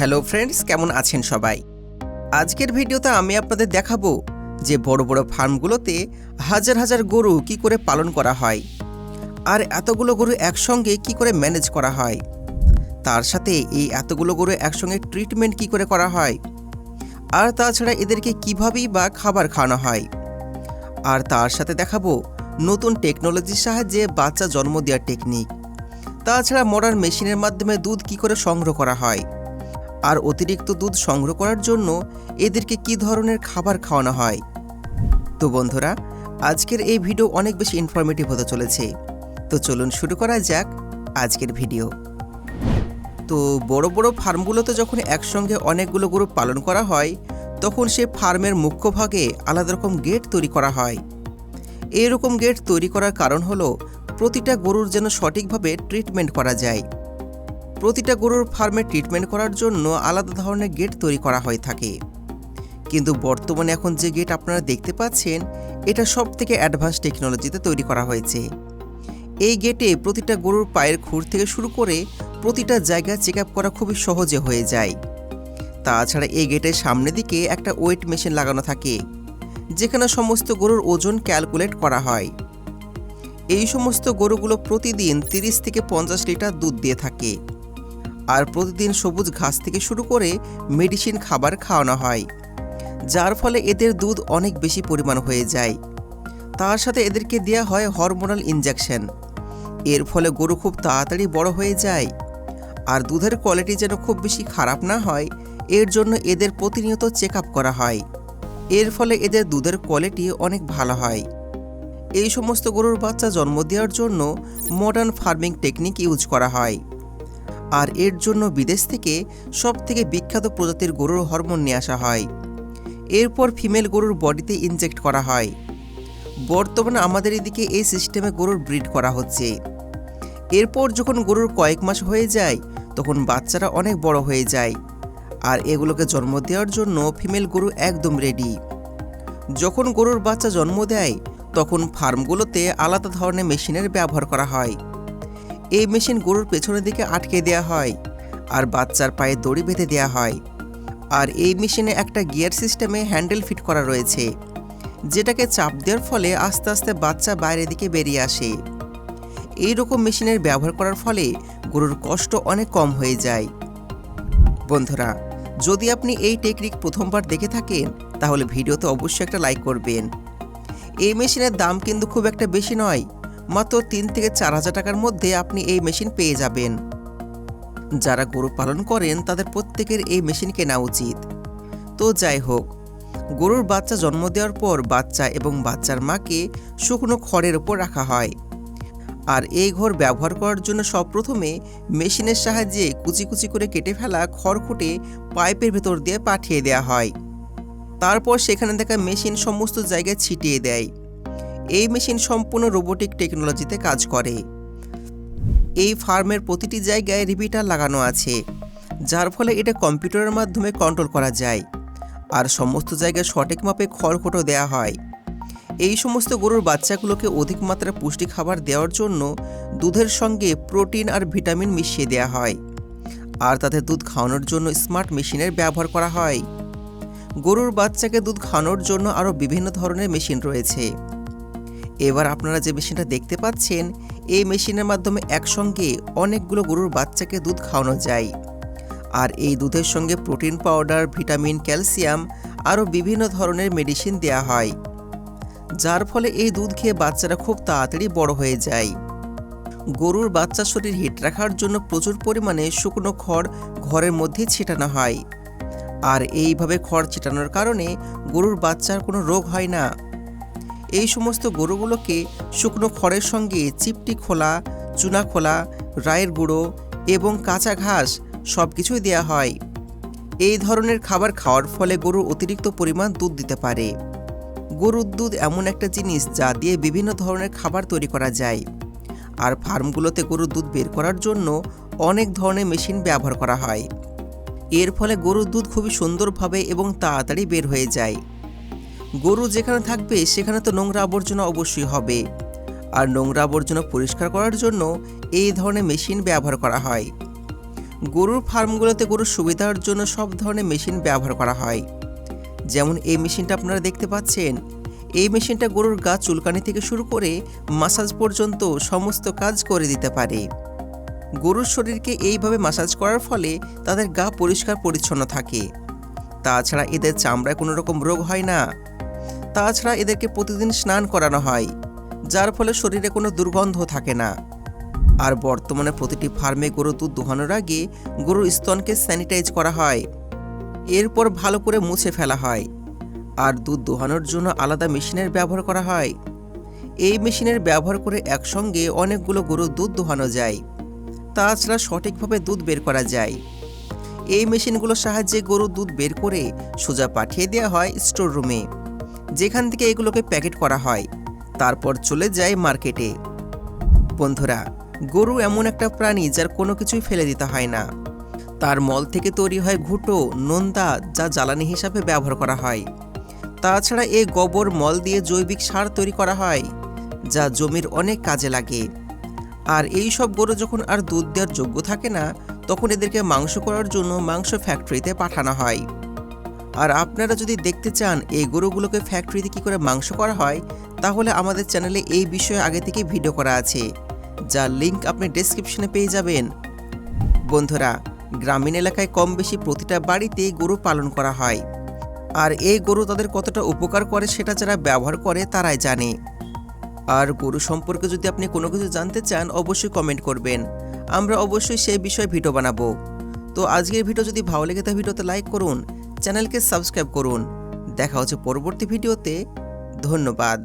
Hello friends, কেমন আছেন সবাই? আজকের ভিডিওতে আমি আপনাদের দেখাবো যে বড় বড় ফার্মগুলোতে হাজার হাজার গরু কি করে পালন করা হয় আর এতগুলো গরু একসঙ্গে কি করে ম্যানেজ করা হয়। তার সাথে এই এতগুলো গরু একসঙ্গে ট্রিটমেন্ট কি করে করা হয় আর তাছাড়া এদেরকে কিভাবেই বা খাবার খাওয়ানো হয়। আর তার সাথে দেখাবো নতুন টেকনোলজির সাহায্যে বাচ্চা জন্ম দেওয়ার টেকনিক। তাছাড়া মডার্ন মেশিনের মাধ্যমে দুধ কি করে সংগ্রহ করা হয়। আর অতিরিক্ত দুধ সংগ্রহ করার জন্য এদেরকে কি ধরনের খাবার খাওয়ানো হয়? তো বন্ধুরা, আজকের এই ভিডিও অনেক বেশি ইনফরমেটিভ হতে চলেছে। তো চলুন শুরু করা যাক আজকের ভিডিও। তো বড় বড় ফার্মগুলোতে যখন একসঙ্গে অনেকগুলো গরু পালন করা হয়, তখন সে ফার্মের মুখ্য ভাগে আলাদা রকম গেট তৈরি করা হয়। এরকম গেট তৈরি করার কারণ হলো, প্রতিটা গরুর যেন সঠিকভাবে ট্রিটমেন্ট করা যায়। প্রতিটা গরুর ফার্মে ট্রিটমেন্ট করার জন্য আলাদা ধরনের গেট তৈরি করা হয়ে থাকে। কিন্তু বর্তমানে এখন যে গেট আপনারা দেখতে পাচ্ছেন, এটা সব থেকে অ্যাডভান্স টেকনোলজিতে তৈরি করা হয়েছে। এই গেটে প্রতিটা গরুর পায়ের খুর থেকে শুরু করে প্রতিটা জায়গা চেক করা খুবই সহজে হয়ে যায়। তাছাড়া এই গেটের সামনের দিকে একটা ওয়েট মেশিন লাগানো থাকে, যেখানে সমস্ত গরুর ওজন ক্যালকুলেট করা হয়। এই সমস্ত গরুগুলো প্রতিদিন তিরিশ থেকে পঞ্চাশ লিটার দুধ দিয়ে থাকে। আর প্রতিদিন সবুজ ঘাস থেকে শুরু করে মেডিসিন খাবার খাওয়ানো হয়, যার ফলে এদের দুধ অনেক বেশি পরিমাণ হয়ে যায়। তার সাথে এদেরকে দেওয়া হয় হরমোনাল ইনজেকশন। এর ফলে গরু খুব তাড়াতাড়ি বড় হয়ে যায়। আর দুধের কোয়ালিটি যেন খুব বেশি খারাপ না হয়, এর জন্য এদের প্রতিনিয়ত চেক করা হয়। এর ফলে এদের দুধের কোয়ালিটি অনেক ভালো হয়। এই সমস্ত গরুর বাচ্চা জন্ম দেওয়ার জন্য মডার্ন ফার্মিং টেকনিক ইউজ করা হয়। আর এর জন্য বিদেশ থেকে সব থেকে বিখ্যাত প্রজাতির গরুর হরমোন নিয়ে আসা হয়। এরপর ফিমেল গরুর বডিতে ইনজেক্ট করা হয়। বর্তমানে আমাদের এদিকে এই সিস্টেমে গরুর ব্রিড করা হচ্ছে। এরপর যখন গরুর কয়েক মাস হয়ে যায়, তখন বাচ্চারা অনেক বড় হয়ে যায়। আর এগুলোকে জন্ম দেওয়ার জন্য ফিমেল গরু একদম রেডি যখন গরুর বাচ্চা জন্ম দেয়, তখন ফার্মগুলোতে আলাদা ধরনের মেশিনের ব্যবহার করা হয়। এই মেশিন গরুর পেছনের দিকে আটকে দেওয়া হয় আর বাচ্চার পায়ে দড়ি বেঁধে দেওয়া হয়। আর এই মেশিনে একটা গিয়ার সিস্টেমে হ্যান্ডেল ফিট করা রয়েছে, যেটাকে চাপ দেওয়ার ফলে আস্তে আস্তে বাচ্চা বাইরের দিকে বেরিয়ে আসে। এই রকম মেশিনের ব্যবহার করার ফলে গরুর কষ্ট অনেক কম হয়ে যায়। বন্ধুরা, যদি আপনি এই টেকনিক প্রথমবার দেখে থাকেন, তাহলে ভিডিওতে অবশ্যই একটা লাইক করবেন। এই মেশিনের দাম কিন্তু খুব একটা বেশি নয় মাত্র তিন থেকে চার হাজার টাকার মধ্যে আপনি এই মেশিন পেয়ে যাবেন। যারা গরু পালন করেন, তাদের প্রত্যেকের এই মেশিন কেনা উচিত। তো যাই হোক, গরুর বাচ্চা জন্ম দেওয়ার পর বাচ্চা এবং বাচ্চার মাকে শুকনো খড়ের ওপর রাখা হয়। আর এই ঘর ব্যবহার করার জন্য সবপ্রথমে মেশিনের সাহায্যে কুচি কুচি করে কেটে ফেলা খড়কুটে পাইপের ভেতর দিয়ে পাঠিয়ে দেওয়া হয়। তারপর সেখানে থাকা মেশিন সমস্ত জায়গায় ছিটিয়ে দেয়। এই মেশিন সম্পূর্ণ রোবোটিক টেকনোলজিতে কাজ করে। এই ফার্মের প্রতিটি জায়গায় রিপিটার লাগানো আছে, যার ফলে এটা কম্পিউটারের মাধ্যমে কন্ট্রোল করা যায় আর সমস্ত জায়গায় সঠিক মাপে খড়কুটো দেওয়া হয়। এই সমস্ত গরুর বাচ্চাগুলোকে অধিক মাত্রায় পুষ্টি খাবার দেওয়ার জন্য দুধের সঙ্গে প্রোটিন আর ভিটামিন মিশিয়ে দেওয়া হয় আর তাদের দুধ খাওয়ানোর জন্য স্মার্ট মেশিনের ব্যবহার করা হয়। গরুর বাচ্চাকে দুধ খাওয়ানোর জন্য আরও বিভিন্ন ধরনের মেশিন রয়েছে। এবার আপনারা যে মেশিনটা দেখতে পাচ্ছেন, এই মেশিনের মাধ্যমে একসঙ্গে অনেকগুলো গরুর বাচ্চাকে দুধ খাওয়ানো যায়। আর এই দুধের সঙ্গে প্রোটিন পাউডার, ভিটামিন, ক্যালসিয়াম আরও বিভিন্ন ধরনের মেডিসিন দেওয়া হয়। যার ফলে এই দুধ খেয়ে বাচ্চারা খুব তাড়াতাড়ি বড় হয়ে যায়। গরুর বাচ্চার শরীর হিট রাখার জন্য প্রচুর পরিমাণে শুকনো খড় ঘরের মধ্যে ছিটানো হয়। আর এইভাবে খড় ছিটানোর কারণে গরুর বাচ্চার কোনো রোগ হয় না। এই সমস্ত গরুগুলোকে শুকনো খড়ের সঙ্গে চিপটি খোলা, চুনা খোলা, রায়ের গুঁড়ো এবং কাঁচা ঘাস সব কিছুই দেওয়া হয়। এই ধরনের খাবার খাওয়ার ফলে গরুর অতিরিক্ত পরিমাণ দুধ দিতে পারে। গরুর দুধ এমন একটা জিনিস যা দিয়ে বিভিন্ন ধরনের খাবার তৈরি করা যায়। আর ফার্মগুলোতে গরুর দুধ বের করার জন্য অনেক ধরনের মেশিন ব্যবহার করা হয়। এর ফলে গরুর দুধ খুবই সুন্দরভাবে এবং তাড়াতাড়ি বের হয়ে যায়। গরু যেখানে থাকবে, সেখানে তো নোংরা আবর্জনা অবশ্যই হবে। আর নোংরা আবর্জনা পরিষ্কার করার জন্য এই ধরনের মেশিন ব্যবহার করা হয়। গরুর ফার্মগুলোতে গরুর সুবিধার জন্য সব ধরনের মেশিন ব্যবহার করা হয়। যেমন এই মেশিনটা আপনারা দেখতে পাচ্ছেন, এই মেশিনটা গরুর গা চুলকানি থেকে শুরু করে মাসাজ পর্যন্ত সমস্ত কাজ করে দিতে পারে। গরুর শরীরকে এইভাবে মাসাজ করার ফলে তাদের গা পরিষ্কার পরিচ্ছন্ন থাকে। তাছাড়া এদের চামড়ায় কোনো রকম রোগ হয় না। তাছাড়া এদেরকে প্রতিদিন স্নান করানো হয়, যার ফলে শরীরে কোনো দুর্গন্ধ থাকে না। আর বর্তমানে প্রতিটি ফার্মে গরু দুধ দোহানোর আগে গরুর স্তনকে স্যানিটাইজ করা হয়, এরপর ভালো করে মুছে ফেলা হয়। আর দুধ দোহানোর জন্য আলাদা মেশিনের ব্যবহার করা হয়। এই মেশিনের ব্যবহার করে একসঙ্গে অনেকগুলো গরুর দুধ দোহানো যায়। তাছাড়া সঠিকভাবে দুধ বের করা যায়। এই মেশিনগুলোর সাহায্যে গরুর দুধ বের করে সোজা পাঠিয়ে দেওয়া হয় স্টোর রুমে। যেখান থেকে এগুলোকে প্যাকেট করা হয়। তারপর চলে যায় মার্কেটে। বন্ধুরা, গরু এমন একটা প্রাণী যার কোনো কিছুই ফেলে দিতে হয় না। তার মল থেকে তৈরি হয় ঘুঁটো নোন্দা যা জ্বালানি হিসাবে ব্যবহার করা হয়। তাছাড়া এই গোবর মল দিয়ে জৈবিক সার তৈরি করা হয়, যা জমির অনেক কাজে লাগে। আর এই সব গরু যখন আর দুধ দেওয়ার যোগ্য থাকে না, তখন এদেরকে মাংস করার জন্য মাংস ফ্যাক্টরিতে পাঠানো হয়। আর আপনারা যদি দেখতে চান এই গরুগুলোকে ফ্যাক্টরিতে কী করে মাংস করা হয়, তাহলে আমাদের চ্যানেলে এই বিষয়ে আগে থেকে ভিডিও করা আছে যার লিংক আপনি ডেসক্রিপশনে পেয়ে যাবেন। বন্ধুরা, গ্রামীণ এলাকায় কম বেশি প্রতিটা বাড়িতে গরু পালন করা হয়, আর এই গরু তাদের কতটা উপকার করে সেটা যারা ব্যবহার করে তারাই জানে। আর গরু সম্পর্কে যদি আপনি কোনো কিছু জানতে চান, অবশ্যই কমেন্ট করবেন, আমরা অবশ্যই সেই বিষয়ে ভিডিও বানাবো। তো আজকের ভিডিও যদি ভালো লেগে থাকে, ভিডিওতে লাইক করুন চ্যানেলকে সাবস্ক্রাইব করুন দেখা হচ্ছে পরবর্তী ভিডিওতে ধন্যবাদ